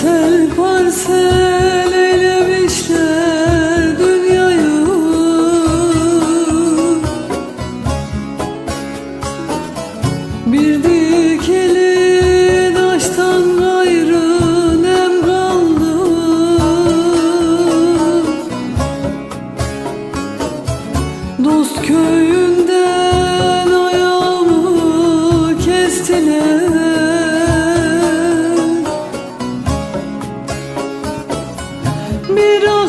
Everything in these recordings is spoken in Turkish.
parsel parsel Middle.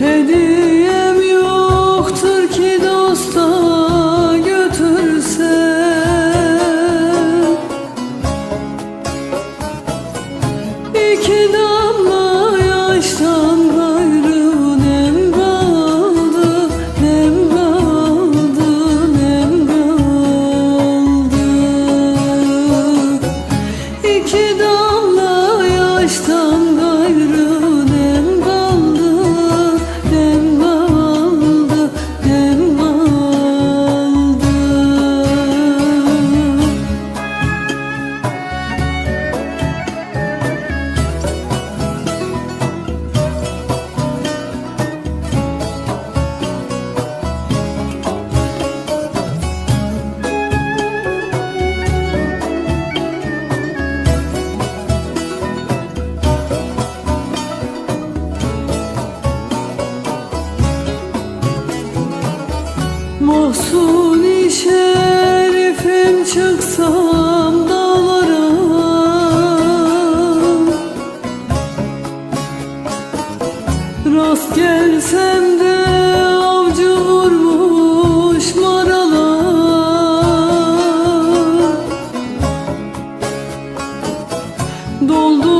hedef Olsun işerifim çıksam dağlara. Rast gelsem de avcı vurmuş marala. Doldu